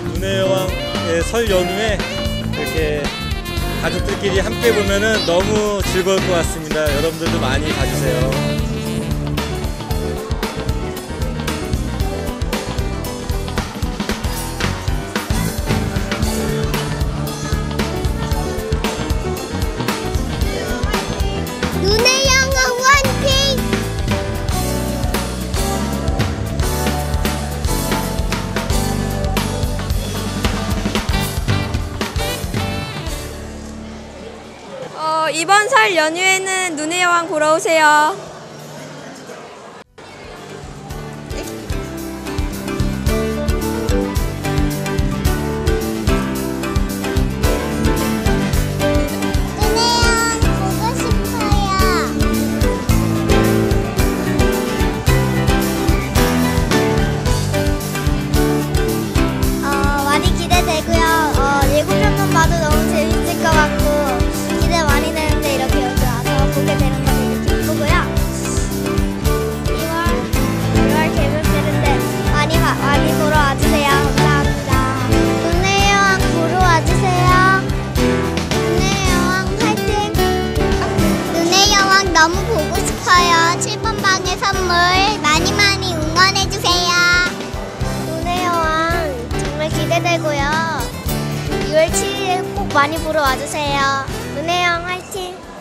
눈의 여왕의 설 연휴에 이렇게 가족들끼리 함께 보면은 너무 즐거울 것 같습니다. 여러분들도 많이 봐주세요. 눈의 이번 설 연휴에는 눈의 여왕 보러 오세요. 싶어요. 7번 방의 선물 많이 많이 응원해주세요. 눈의 여왕 정말 기대되고요. 6월 7일 꼭 많이 보러 와주세요. 여왕 화이팅!